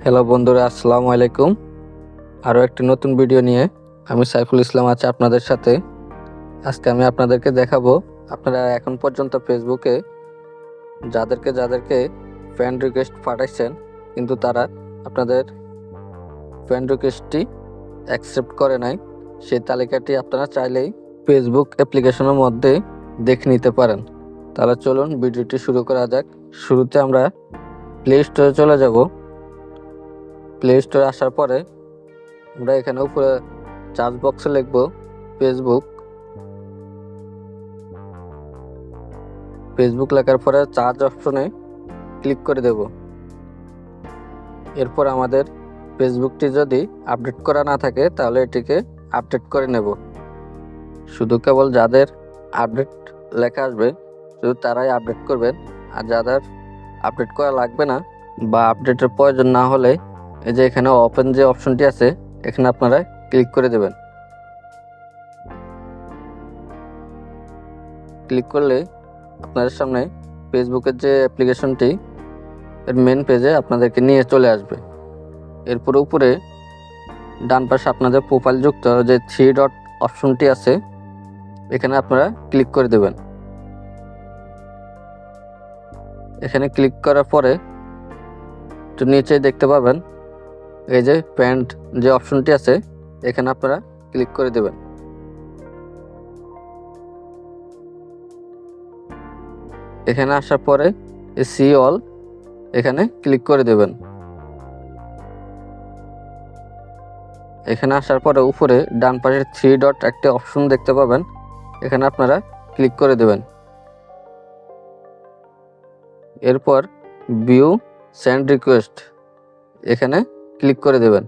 Hello বন্ধুরা, আসসালামু আলাইকুম। আরও একটি নতুন ভিডিও নিয়ে আমি সাইফুল ইসলাম আছি আপনাদের সাথে। আজকে আমি আপনাদেরকে দেখাবো, আপনারা এখন পর্যন্ত ফেসবুকে যাদেরকে যাদেরকে ফ্রেন্ড রিকোয়েস্ট পাঠাইছেন, কিন্তু তারা আপনাদের ফ্রেন্ড রিকোয়েস্টটি অ্যাকসেপ্ট করে নাই, সেই তালিকাটি আপনারা চাইলেই ফেসবুক অ্যাপ্লিকেশনের মধ্যে দেখে নিতে পারেন। তাহলে চলুন, ভিডিওটি শুরু করা যাক। শুরুতে আমরা প্লে স্টোরে চলে যাব। প্লে স্টোরে আসার পরে আমরা এখানে উপরে চার্জ বক্সে লিখব ফেসবুক ফেসবুক লেখার পরে চার্জ অপশনে ক্লিক করে দেব। এরপর আমাদের ফেসবুকটি যদি আপডেট করা না থাকে, তাহলে এটিকে আপডেট করে নেব। শুধু কেবল যাদের আপডেট লেখা আসবে, শুধু তারাই আপডেট করবেন। আর যাদের আপডেট করা লাগবে না বা আপডেটের প্রয়োজন না হলে এই যে এখানে ওপেন যে অপশনটি আছে, এখানে আপনারা ক্লিক করে দেবেন। ক্লিক করলে আপনাদের সামনে ফেসবুকের যে অ্যাপ্লিকেশনটি এর মেন পেজে আপনাদেরকে নিয়ে চলে আসবে। এরপর উপরে ডান পাশে আপনাদের প্রোফাইল যুক্ত যে থ্রি ডট অপশনটি আছে, এখানে আপনারা ক্লিক করে দেবেন। এখানে ক্লিক করার পরে একটু নিচে দেখতে পাবেন এই যে প্যান্ট যে অপশনটি আছে, এখানে আপনারা ক্লিক করে দেবেন। এখানে আসার পরে সি অল, এখানে ক্লিক করে দেবেন। এখানে আসার পরে উপরে ডান পাশের থ্রি ডট একটা অপশন দেখতে পাবেন, এখানে আপনারা ক্লিক করে দেবেন। এরপর ভিউ সেন্ড রিকোয়েস্ট, এখানে ক্লিক করে দেবেন।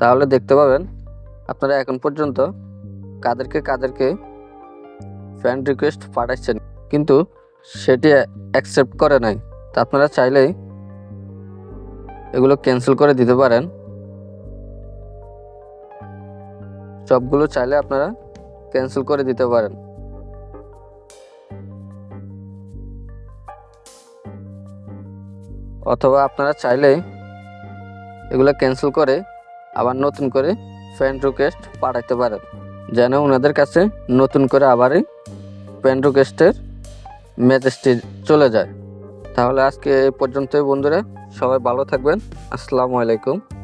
তাহলে দেখতে পাবেন, আপনারা এখন পর্যন্ত কাদেরকে কাদেরকে ফ্রেন্ড রিকোয়েস্ট পাঠাচ্ছেন, কিন্তু সেটি অ্যাকসেপ্ট করে নাই। তা আপনারা চাইলেই এগুলো ক্যান্সেল করে দিতে পারেন। সবগুলো চাইলে আপনারা ক্যান্সেল করে দিতে পারেন। অথবা আপনারা চাইলে এগুলো ক্যান্সেল করে আবার নতুন করে ফ্রেন্ড রিকোয়েস্ট পাঠাতে পারেন। যেন ওনাদের কাছে নতুন করে আবারই ফ্রেন্ড রিকোয়েস্টের মেসেজটি চলে যায়। তাহলে আজকে এই পর্যন্তই বন্ধুরা, সবাই ভালো থাকবেন। আসসালামু আলাইকুম।